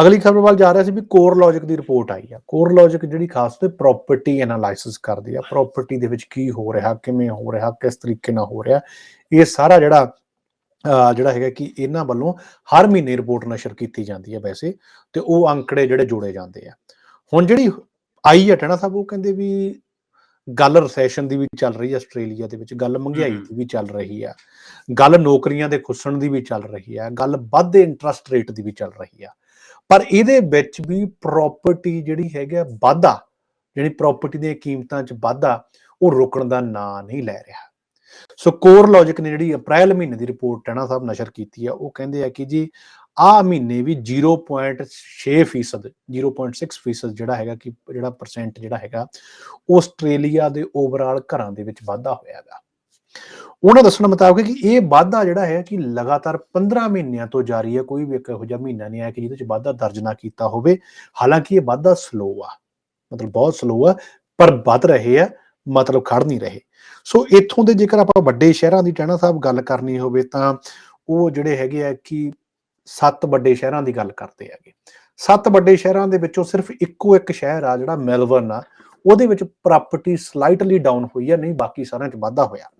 ਅਗਲੀ ਖਬਰ ਵੱਲ ਜਾ ਰਿਹਾ ਸੀ ਵੀ ਕੋਰ ਲੌਜਿਕ ਦੀ ਰਿਪੋਰਟ ਆਈ ਆ। ਕੋਰ ਲੌਜਿਕ ਜਿਹੜੀ ਖਾਸ ਤੇ ਪ੍ਰਾਪਰਟੀ ਐਨਾਲਾਈਸਿਸ ਕਰਦੀ ਆ ਪ੍ਰਾਪਰਟੀ ਦੇ ਵਿੱਚ ਕੀ ਹੋ ਰਿਹਾ ਕਿਵੇਂ ਹੋ ਰਿਹਾ ਕਿਸ ਤਰੀਕੇ ਨਾਲ ਹੋ ਰਿਹਾ ਇਹ ਸਾਰਾ ਜਿਹੜਾ ਜਿਹੜਾ ਹੈਗਾ ਕਿ ਇਹਨਾਂ ਵੱਲੋਂ ਹਰ ਮਹੀਨੇ ਰਿਪੋਰਟ ਨਸ਼ਰ ਕੀਤੀ ਜਾਂਦੀ ਹੈ ਵੈਸੇ ਤੇ ਉਹ ਅੰਕੜੇ ਜਿਹੜੇ ਜੋੜੇ ਜਾਂਦੇ ਆ। ਹੁਣ ਜਿਹੜੀ ਆਈ ਹੈ ਟਣਾ ਸਾਹਿਬ ਉਹ ਕਹਿੰਦੇ ਵੀ ਗੱਲ ਰੈਸੈਸ਼ਨ ਦੀ ਵੀ ਚੱਲ ਰਹੀ ਹੈ ਆਸਟ੍ਰੇਲੀਆ ਦੇ ਵਿੱਚ ਗੱਲ ਮਹਿੰਗਾਈ। ਦੀ ਵੀ ਚੱਲ ਰਹੀ ਆ ਗੱਲ ਨੌਕਰੀਆਂ ਦੇ ਖੁੱਸਣ ਦੀ ਵੀ ਚੱਲ ਰਹੀ ਆ ਗੱਲ ਵੱਧਦੇ ਇੰਟਰਸਟ ਰੇਟ ਦੀ ਵੀ ਚੱਲ ਰਹੀ ਆ। ਪਰ ਇਹਦੇ ਵਿੱਚ ਵੀ ਪ੍ਰਾਪਰਟੀ ਜਿਹੜੀ ਹੈਗਾ ਵਾਧਾ, ਜਿਹੜੀ ਪ੍ਰਾਪਰਟੀ ਦੀਆਂ ਕੀਮਤਾਂ 'ਚ ਵਾਧਾ, ਉਹ ਰੁਕਣ ਦਾ ਨਾਂ ਨਹੀਂ ਲੈ ਰਿਹਾ। ਸੋ ਕੋਰ ਲੌਜਿਕ ਨੇ ਜਿਹੜੀ ਅਪ੍ਰੈਲ ਮਹੀਨੇ ਦੀ ਰਿਪੋਰਟ ਟਣਾ ਸਾਹਿਬ ਨਸ਼ਰ ਕੀਤੀ ਆ, ਉਹ ਕਹਿੰਦੇ ਆ ਕਿ ਜੀ ਆਹ ਮਹੀਨੇ ਵੀ 0.6 ਫੀਸਦ 0.6 ਫੀਸਦ ਜਿਹੜਾ ਹੈਗਾ ਕਿ ਜਿਹੜਾ ਪਰਸੈਂਟ ਜਿਹੜਾ ਹੈਗਾ ਆਸਟ੍ਰੇਲੀਆ ਦੇ ਓਵਰਆਲ ਘਰਾਂ ਦੇ ਵਿੱਚ ਵਾਧਾ ਹੋਇਆਗਾ। ਉਹਨਾਂ ਦੱਸਣ ਮੁਤਾਬਕ ਕਿ ਇਹ ਵਾਧਾ ਜਿਹੜਾ ਹੈ ਕਿ ਲਗਾਤਾਰ 15 ਮਹੀਨਿਆਂ ਤੋਂ ਜਾਰੀ ਹੈ, ਕੋਈ ਵੀ ਇੱਕ ਇਹੋ ਜਿਹਾ ਮਹੀਨਾ ਨਹੀਂ ਆਇਆ ਕਿ ਜਿਹਦੇ ਵਿੱਚ ਵਾਧਾ ਦਰਜ ਨਾ ਕੀਤਾ ਹੋਵੇ। ਹਾਲਾਂਕਿ ਇਹ ਵਾਧਾ ਸਲੋ ਆ, ਮਤਲਬ ਬਹੁਤ ਸਲੋ ਆ, ਪਰ ਵੱਧ ਰਹੇ ਆ, ਮਤਲਬ ਖੜ ਨਹੀਂ ਰਹੇ। ਸੋ ਇੱਥੋਂ ਦੇ ਜੇਕਰ ਆਪਾਂ ਵੱਡੇ ਸ਼ਹਿਰਾਂ ਦੀ ਟਹਿਣਾ ਸਾਹਿਬ ਗੱਲ ਕਰਨੀ ਹੋਵੇ ਤਾਂ ਉਹ ਜਿਹੜੇ ਹੈਗੇ ਆ ਕਿ ਸੱਤ ਵੱਡੇ ਸ਼ਹਿਰਾਂ ਦੀ ਗੱਲ ਕਰਦੇ ਹੈਗੇ। ਸੱਤ ਵੱਡੇ ਸ਼ਹਿਰਾਂ ਦੇ ਵਿੱਚੋਂ ਸਿਰਫ ਇੱਕੋ ਇੱਕ ਸ਼ਹਿਰ ਆ ਜਿਹੜਾ ਮੈਲਬਰਨ ਆ ਉਹਦੇ ਵਿੱਚ ਪ੍ਰਾਪਰਟੀ ਸਲਾਈਟਲੀ ਡਾਊਨ ਹੋਈ ਹੈ ਨਹੀਂ ਬਾਕੀ ਸਾਰਿਆਂ 'ਚ ਵਾਧਾ ਹੋਇਆ।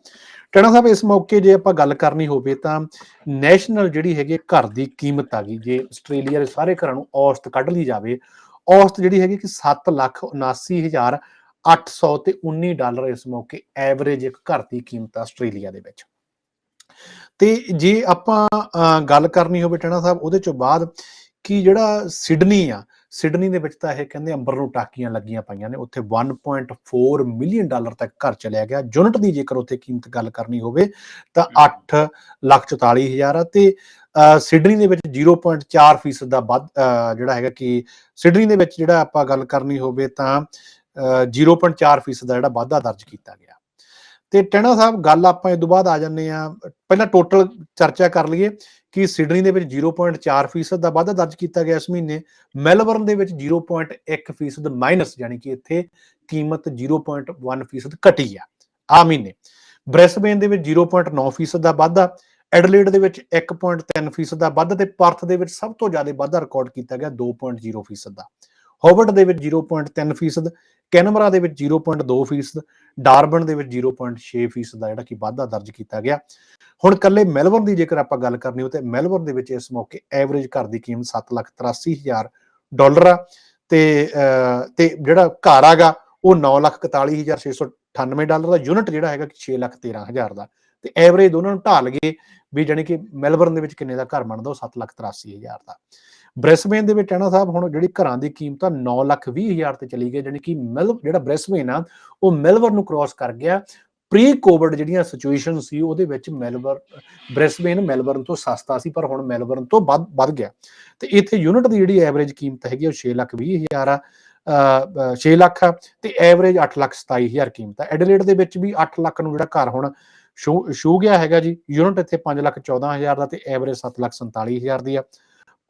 ਟਣਾ ਸਾਹਿਬ, ਇਸ ਮੌਕੇ ਜੇ ਆਪਾਂ ਗੱਲ ਕਰਨੀ ਹੋਵੇ ਤਾਂ ਨੈਸ਼ਨਲ ਜਿਹੜੀ ਹੈਗੀ ਘਰ ਦੀ ਕੀਮਤ ਆ ਗਈ, ਜੇ ਆਸਟ੍ਰੇਲੀਆ ਦੇ ਸਾਰੇ ਘਰਾਂ ਨੂੰ ਔਸਤ ਕੱਢ ਲਈ ਜਾਵੇ, ਔਸਤ ਜਿਹੜੀ ਹੈਗੀ ਕਿ 7 ਲੱਖ 79 ਹਜ਼ਾਰ 800 ਤੇ 19 ਡਾਲਰ ਇਸ ਮੌਕੇ ਐਵਰੇਜ ਇੱਕ ਘਰ ਦੀ ਕੀਮਤ ਆਸਟ੍ਰੇਲੀਆ ਦੇ ਵਿੱਚ। ਤੇ ਜੇ ਆਪਾਂ ਗੱਲ ਕਰਨੀ ਹੋਵੇ ਟਣਾ ਸਾਹਿਬ, ਉਹਦੇ ਚੋਂ ਬਾਅਦ ਕਿ ਜਿਹੜਾ ਸਿਡਨੀ ਆ ਸਿਡਨੀ ਦੇ ਵਿੱਚ ਤਾਂ ਇਹ ਕਹਿੰਦੇ ਅੰਬਰ ਨੂੰ ਟਾਕੀਆਂ ਲੱਗੀਆਂ ਪਈਆਂ ਨੇ। ਉੱਥੇ 1.4 ਮਿਲੀਅਨ ਡਾਲਰ ਤੱਕ ਘਰ ਚਲਿਆ ਗਿਆ। ਯੂਨਿਟ ਦੀ ਜੇਕਰ ਉੱਥੇ ਕੀਮਤ ਗੱਲ ਕਰਨੀ ਹੋਵੇ ਤਾਂ 8 ਲੱਖ 44 ਹਜ਼ਾਰ ਆ ਤੇ ਸਿਡਨੀ ਦੇ ਵਿੱਚ 0.4 ਫੀਸਦ ਦਾ ਵੱਧ ਜਿਹੜਾ ਹੈਗਾ ਕਿ ਸਿਡਨੀ ਦੇ ਵਿੱਚ ਜਿਹੜਾ ਆਪਾਂ ਗੱਲ ਕਰਨੀ ਹੋਵੇ ਤਾਂ ਅਹ, 0.4 ਫੀਸਦ ਦਾ ਜਿਹੜਾ ਵਾਧਾ ਦਰਜ ਕੀਤਾ ਗਿਆ। ਤੇ ਟੈਣਾ ਸਾਹਿਬ, ਗੱਲ ਆਪਾਂ ਇਸ ਤੋਂ ਬਾਅਦ ਆ ਜੰਨੇ ਆ ਪਹਿਲਾਂ ਟੋਟਲ ਚਰਚਾ ਕਰ ਲਈਏ ਕਿ ਸਿਡਨੀ ਦੇ ਵਿੱਚ 0.4 ਫੀਸਦ ਦਾ ਵਾਧਾ ਦਰਜ ਕੀਤਾ ਗਿਆ ਇਸ ਮਹੀਨੇ। ਮੈਲਬਰਨ ਦੇ ਵਿੱਚ 0.1 ਫੀਸਦ ਮਾਈਨਸ ਯਾਨੀ ਕਿ ਇੱਥੇ ਕੀਮਤ 0.1 ਫੀਸਦ ਘਟੀ ਆ ਆ ਮਹੀਨੇ। ਬ੍ਰੈਸਬੇਨ ਦੇ ਵਿੱਚ 0.9 ਫੀਸਦ ਦਾ ਵਾਧਾ, ਐਡਲੇਡ ਦੇ ਵਿੱਚ 1.3 ਫੀਸਦ ਦਾ ਵਾਧਾ ਤੇ ਪਰਥ ਦੇ ਵਿੱਚ ਸਭ ਤੋਂ ਜ਼ਿਆਦਾ ਵਾਧਾ ਰਿਕਾਰਡ ਕੀਤਾ ਗਿਆ 2.0 ਫੀਸਦ ਦਾ। ਹੋਵਰਡ ਦੇ ਵਿੱਚ 0.3 ਫੀਸਦ, ਕੈਨਬਰਾ ਦੇ ਵਿੱਚ 0.2 ਫੀਸਦ ਡਾਰਬਨ ਦੇ ਵਿੱਚ 0.6 ਫੀਸਦ ਦਾ ਜਿਹੜਾ ਕਿ ਵਾਧਾ ਦਰਜ ਕੀਤਾ ਗਿਆ। ਹੁਣ ਕੱਲੇ ਮੈਲਬਰਨ ਦੀ ਜੇਕਰ ਆਪਾਂ ਗੱਲ ਕਰਨੀ ਹੋ ਤੇ ਮੈਲਬਰਨ ਦੇ ਵਿੱਚ ਇਸ ਮੌਕੇ ਐਵਰੇਜ ਘਰ ਦੀ ਕੀਮਤ 7,83,000 ਡਾਲਰ ਆ ਤੇ ਅਹ, ਤੇ ਜਿਹੜਾ ਘਰ ਆਗਾ ਉਹ 9,41,698 ਡਾਲਰ ਦਾ ਯੂਨਿਟ ਜਿਹੜਾ ਹੈਗਾ ਕਿ 6,13,000 ਦਾ। ਤੇ ਐਵਰੇਜ ਦੋਨਾਂ ਨੂੰ ਢਾਲ ਗਏ ਵੀ ਜਾਣੀ ਕਿ ਮੈਲਬਰਨ ਦੇ ਵਿੱਚ ਕਿੰਨੇ ਦਾ ਘਰ ਬਣਦਾ ਉਹ 7,83,000 ਦਾ। ਬ੍ਰੈਸਬੇਨ ਦੇ ਵਿੱਚ ਟੈਣਾ ਸਾਹਿਬ ਹੁਣ ਜਿਹੜੀ ਘਰਾਂ ਦੀ ਕੀਮਤ ਆ 9,20,000 ਤੇ ਚਲੀ ਗਈ ਜਾਣੀ ਕਿ ਮੈਲ ਜਿਹੜਾ ਬ੍ਰੈਸਬੇਨ ਆ ਉਹ ਮੈਲਬਰਨ ਨੂੰ ਕ੍ਰਾਸ ਕਰ ਗਿਆ। ਪ੍ਰੀ ਕੋਵਿਡ ਜਿਹੜੀਆਂ ਸਿਚੁਏਸ਼ਨ ਸੀ ਉਹਦੇ ਵਿੱਚ ਮੈਲਬਰਨ ਬ੍ਰਿਸਬੇਨ ਮੈਲਬਰਨ ਤੋਂ ਸਸਤਾ ਸੀ ਪਰ ਹੁਣ ਮੈਲਬਰਨ ਤੋਂ ਵੱਧ ਵੱਧ ਗਿਆ। ਤੇ ਇੱਥੇ ਯੂਨਿਟ ਦੀ ਜਿਹੜੀ ਐਵਰੇਜ ਕੀਮਤ ਹੈਗੀ ਆ ਉਹ 6,20,000 ਆ। 6 ਲੱਖ ਆ ਤੇ ਐਵਰੇਜ 8,27,000 ਕੀਮਤ ਆ। ਐਡਲੇਡ ਦੇ ਵਿੱਚ ਵੀ 8 ਲੱਖ ਨੂੰ ਜਿਹੜਾ ਘਰ ਹੁਣ ਛੂ ਸ਼ੂ ਗਿਆ ਹੈਗਾ ਜੀ। ਯੂਨਿਟ ਇੱਥੇ 5,14,000 ਦਾ ਤੇ ਐਵਰੇਜ 7,47,000 ਦੀ ਆ।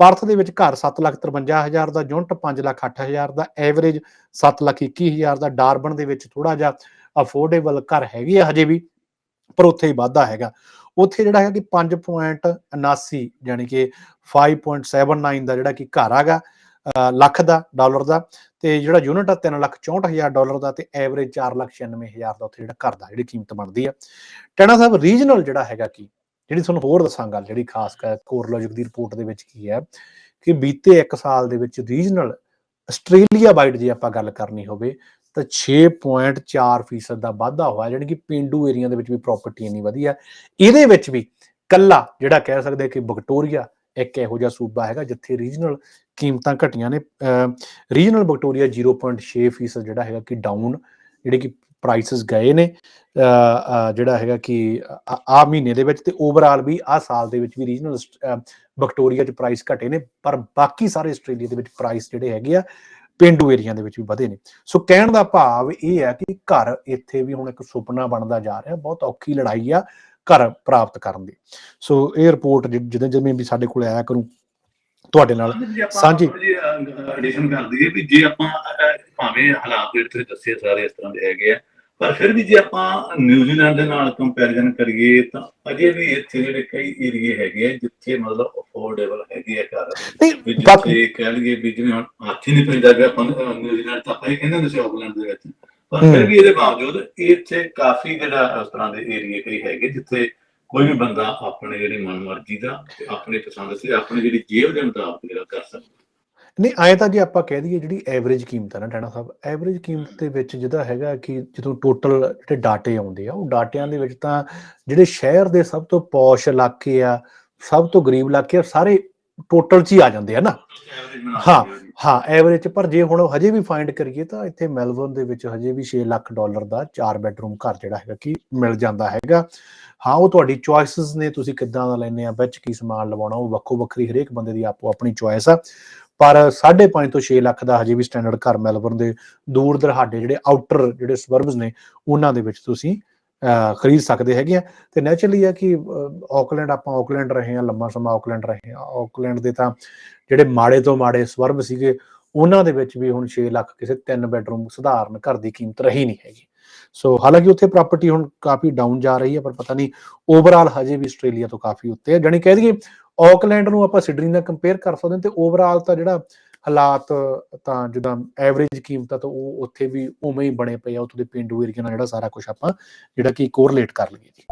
ਪਰਥ ਦੇ ਵਿੱਚ ਘਰ 7,53,000 ਦਾ ਯੂਨਿਟ 5,08,000 ਦਾ ਐਵਰੇਜ 7,21,000 ਦਾ ਡਾਰਬਨ ਦੇ ਵਿੱਚ ਥੋੜਾ ਜਿਹਾ ਅਫੋਰਡੇਬਲ ਘਰ ਹੈਗੇ ਆ ਹਜੇ ਵੀ ਪਰ ਉੱਥੇ ਹੀ ਵਾਧਾ ਹੈਗਾ। ਉੱਥੇ ਜਿਹੜਾ ਹੈਗਾ ਕਿ 5.79 ਯਾਨੀ ਕਿ 5.79 ਦਾ ਜਿਹੜਾ ਕਿ ਘਰ ਹੈਗਾ ਲੱਖ ਦਾ ਡਾਲਰ ਦਾ ਤੇ ਜਿਹੜਾ ਯੂਨਿਟ ਆ 3,64,000 ਡਾਲਰ ਦਾ ਤੇ ਐਵਰੇਜ 4,96,000 ਦਾ ਉੱਥੇ ਜਿਹੜਾ ਘਰ ਦਾ ਜਿਹੜੀ ਕੀਮਤ ਬਣਦੀ ਆ। ਟੈਣਾ ਸਾਹਿਬ ਰੀਜਨਲ ਜਿਹੜਾ ਹੈਗਾ ਕੀ? ਜਿਹੜੀ ਤੁਹਾਨੂੰ ਹੋਰ ਦੱਸਾਂਗਾ ਜਿਹੜੀ ਖਾਸ ਕਰ ਕੋਰਲੋਜਿਕ ਦੀ ਰਿਪੋਰਟ ਦੇ ਵਿੱਚ ਕੀ ਹੈ ਕਿ ਬੀਤੇ 1 ਸਾਲ ਦੇ ਵਿੱਚ ਰੀਜਨਲ ਆਸਟ੍ਰੇਲੀਆ ਵਾਈਡ ਜੇ ਆਪਾਂ ਗੱਲ ਕਰਨੀ ਹੋਵੇ, ਤਾਂ 6.4 ਫੀਸਦ ਦਾ ਵਾਧਾ ਹੋਇਆ, ਜਾਣੀ ਕਿ ਪਿੰਡੂ ਏਰੀਆ ਦੇ ਵਿੱਚ ਵੀ ਪ੍ਰਾਪਰਟੀ ਇੰਨੀ ਵਧੀਆ ਇਹਦੇ ਵਿੱਚ ਵੀ ਕੱਲਾ ਜਿਹੜਾ ਕਹਿ ਸਕਦੇ ਕਿ ਵਿਕਟੋਰੀਆ ਇੱਕ ਇਹੋ ਜਿਹਾ ਸੂਬਾ ਹੈਗਾ, ਜਿੱਥੇ ਰੀਜਨਲ ਕੀਮਤਾਂ ਘਟੀਆਂ ਨੇ ਰੀਜਨਲ ਵਿਕਟੋਰੀਆ 0.6 ਫੀਸਦ ਜਿਹੜਾ ਹੈਗਾ ਕਿ ਡਾਊਨ ਜਿਹੜੇ ਕਿ ਪ੍ਰਾਈਸਸ ਗਏ ਨੇ ਜਿਹੜਾ ਹੈਗਾ ਕਿ ਆ ਮਹੀਨੇ ਦੇ ਵਿੱਚ ਤੇ ਓਵਰਆਲ ਵੀ ਆ ਸਾਲ ਦੇ ਵਿੱਚ ਵੀ ਰੀਜਨਲ ਵਿਕਟੋਰੀਆ ਚ ਪ੍ਰਾਈਸ ਘਟੇ ਨੇ, ਪਰ ਬਾਕੀ ਸਾਰੇ ਆਸਟ੍ਰੇਲੀਆ ਦੇ ਵਿੱਚ ਪ੍ਰਾਈਸ ਜਿਹੜੇ ਹੈਗੇ ਆ, ਪਿੰਡੂ ਏਰੀਆ ਦੇ ਵਿੱਚ ਵੀ ਵਧੇ ਨੇ। ਸੋ ਕਹਿਣ ਦਾ ਭਾਵ ਇਹ ਹੈ ਕਿ ਘਰ ਇੱਥੇ ਵੀ ਹੁਣ ਇੱਕ ਸੁਪਨਾ ਬਣਦਾ ਜਾ ਰਿਹਾ, ਬਹੁਤ ਔਖੀ ਲੜਾਈ ਆ ਘਰ ਪ੍ਰਾਪਤ ਕਰਨ ਦੀ। ਸੋ ਇਹ ਰਿਪੋਰਟ ਜਦੋਂ ਜਿਵੇਂ ਵੀ ਸਾਡੇ ਕੋਲ ਆਇਆ ਕਰੂੰ ਤੁਹਾਡੇ ਨਾਲ ਸਾਂਝੀ। ਐਡੀਸ਼ਨ ਕਰ ਦਈਏ ਵੀ ਜੇ ਆਪਾਂ ਭਾਵੇਂ ਹਾਲਾਤ ਜਿਹੜੇ ਤੁਸੀਂ ਦੱਸੇ ਸਾਰੇ ਇਸ ਤਰ੍ਹਾਂ ਦੇ ਹੈਗੇ ਆ ਪਰ ਫਿਰ ਵੀ ਜੇ ਆਪਾਂ ਨਿਊਜ਼ੀਲੈਂਡ ਦੇ ਨਾਲ ਕੰਪੈਰੀਜ਼ਨ ਕਰੀਏ ਤਾਂ ਅਜੇ ਵੀ ਇੱਥੇ ਜਿਹੜੇ ਕਈ ਏਰੀਏ ਹੈਗੇ ਆ ਜਿੱਥੇ ਮਤਲਬ ਅਫੋਰਡੇਬਲ ਹੈਗੇ ਆ ਘਰ ਨਹੀਂ ਜਿੱਥੇ ਕਹਿ ਲਈਏ ਵੀ ਜਿਵੇਂ ਹੁਣ ਹੱਥ ਨਹੀਂ ਪੈਂਦਾ ਕਿ ਆਪਾਂ ਨਿਊਜ਼ੀਲੈਂਡ ਤਾਂ ਆਪਾਂ ਇਹ ਕਹਿੰਦੇ ਹੁੰਦੇ ਸੀ ਆਕਲੈਂਡ ਦੇ ਵਿੱਚ ਪਰ ਫਿਰ। ਵੀ ਇਹਦੇ ਬਾਵਜੂਦ ਇੱਥੇ ਕਾਫੀ ਜਿਹੜਾ ਇਸ ਤਰ੍ਹਾਂ ਦੇ ਏਰੀਏ ਕਈ ਹੈਗੇ ਜਿੱਥੇ ਕੋਈ ਵੀ ਬੰਦਾ ਆਪਣੇ ਜਿਹੜੀ ਮਨਮਰਜ਼ੀ ਦਾ ਤੇ ਆਪਣੀ ਪਸੰਦ ਸੀ, ਆਪਣੀ ਜਿਹੜੀ ਜੇਬ ਦੇ ਮੁਤਾਬਕ ਜਿਹੜਾ ਕਰ ਸਕਦਾ। ਨਹੀਂ, ਆਏ ਤਾਂ ਜੇ ਆਪਾਂ ਕਹਿ ਦਈਏ ਜਿਹੜੀ ਐਵਰੇਜ ਕੀਮਤ ਹੈ ਨਾ ਟੈਣਾ ਸਾਹਿਬ ਐਵਰੇਜ ਕੀਮਤ ਦੇ ਵਿੱਚ ਜਿਹਦਾ ਹੈਗਾ ਕਿ ਜਦੋਂ ਟੋਟਲ ਜਿਹੜੇ ਡਾਟੇ ਆਉਂਦੇ ਆ, ਉਹ ਡਾਟਿਆਂ ਦੇ ਵਿੱਚ ਤਾਂ ਜਿਹੜੇ ਸ਼ਹਿਰ ਦੇ ਸਭ ਤੋਂ ਪੌਸ਼ ਇਲਾਕੇ ਆ, ਸਭ ਤੋਂ ਗਰੀਬ ਇਲਾਕੇ ਆ, ਸਾਰੇ ਟੋਟਲ 'ਚ ਹੀ ਆ ਜਾਂਦੇ ਆ ਨਾ। ਹਾਂ, ਹੋ। ਐਵਰੇਜ ਪਰ ਜੇ ਹੁਣ ਹਜੇ ਵੀ ਫਾਈਂਡ ਕਰੀਏ ਤਾਂ ਇੱਥੇ ਮੈਲਬੌਰਨ ਦੇ ਵਿੱਚ ਹਜੇ ਵੀ 6 ਲੱਖ ਡਾਲਰ ਦਾ 4 ਬੈੱਡਰੂਮ ਘਰ ਜਿਹੜਾ ਹੈਗਾ ਕਿ ਮਿਲ ਜਾਂਦਾ ਹੈਗਾ। ਹਾਂ ਉਹ ਤੁਹਾਡੀ ਚੁਆਇਸਸ ਨੇ ਤੁਸੀਂ ਕਿੱਦਾਂ ਦਾ ਲੈਣੇ ਆ ਵਿੱਚ ਕੀ ਸਮਾਨ ਲਵਾਉਣਾ ਉਹ ਵੱਖੋ ਵੱਖਰੀ ਹਰੇਕ ਬੰਦੇ ਦੀ ਆਪੋ ਆਪਣੀ ਚੁਆਇਸ ਆ। ਪਰ 5.5 ਤੋਂ 6 ਲੱਖ ਦਾ ਹਜੇ ਵੀ ਸਟੈਂਡਰਡ ਘਰ ਮੈਲਬੌਰਨ ਦੇ ਦੂਰ ਦਰਾਡੇ ਜਿਹੜੇ ਆਊਟਰ ਜਿਹੜੇ ਸਬਰਬਸ ਨੇ ਉਹਨਾਂ ਦੇ ਵਿੱਚ ਤੁਸੀਂ ਖਰੀਦ ਸਕਦੇ ਹੈਗੇ ਆ। ਤੇ ਨੈਚੁਰਲੀ ਆ ਕਿ ਆਕਲੈਂਡ ਆਪਾਂ ਆਕਲੈਂਡ ਰਹੇ ਆ ਲੰਮਾ ਸਮਾਂ ਆਕਲੈਂਡ ਰਹੇ ਆ ਆਕਲੈਂਡ ਦੇ ਤਾਂ ਜਿਹੜੇ ਮਾੜੇ ਤੋਂ ਮਾੜੇ ਸਵਰਬ ਸੀਗੇ, ਉਹਨਾਂ ਦੇ ਵਿੱਚ ਵੀ ਹੁਣ 6 ਲੱਖ ਕਿਸੇ ਤਿੰਨ ਬੈਡਰੂਮ ਸਧਾਰਨ ਘਰ ਦੀ ਕੀਮਤ ਰਹੀ ਨਹੀਂ ਹੈਗੀ। ਸੋ ਹਾਲਾਂਕਿ ਉੱਥੇ ਪ੍ਰਾਪਰਟੀ ਹੁਣ ਕਾਫੀ ਡਾਊਨ ਜਾ ਰਹੀ ਹੈ, ਪਰ ਪਤਾ ਨਹੀਂ ਓਵਰਆਲ ਹਜੇ ਵੀ ਆਸਟ੍ਰੇਲੀਆ ਤੋਂ ਕਾਫੀ ਉੱਤੇ ਹੈ। ਜਾਣੀ ਕਹਿ ਦਈਏ ਆਕਲੈਂਡ ਨੂੰ ਆਪਾਂ ਸਿਡਨੀ ਨਾਲ ਕੰਪੇਅਰ ਕਰ ਸਕਦੇ ਹਾਂ ਤੇ ਓਵਰਆਲ ਤਾਂ ਜਿਹੜਾ ਹਾਲਾਤ ਤਾਂ ਜਿੱਦਾਂ ਐਵਰੇਜ ਕੀਮਤਾਂ ਤਾਂ ਉਹ ਉੱਥੇ ਵੀ ਉਵੇਂ ਹੀ ਬਣੇ ਪਏ ਆ, ਉੱਥੋਂ ਦੇ ਪਿੰਡੂ ਏਰੀਆ ਨਾਲ ਜਿਹੜਾ ਸਾਰਾ ਕੁਝ ਆਪਾਂ ਜਿਹੜਾ ਕਿ ਕੋਰਿਲੇਟ ਕਰ ਲਈਏ ਜੀ।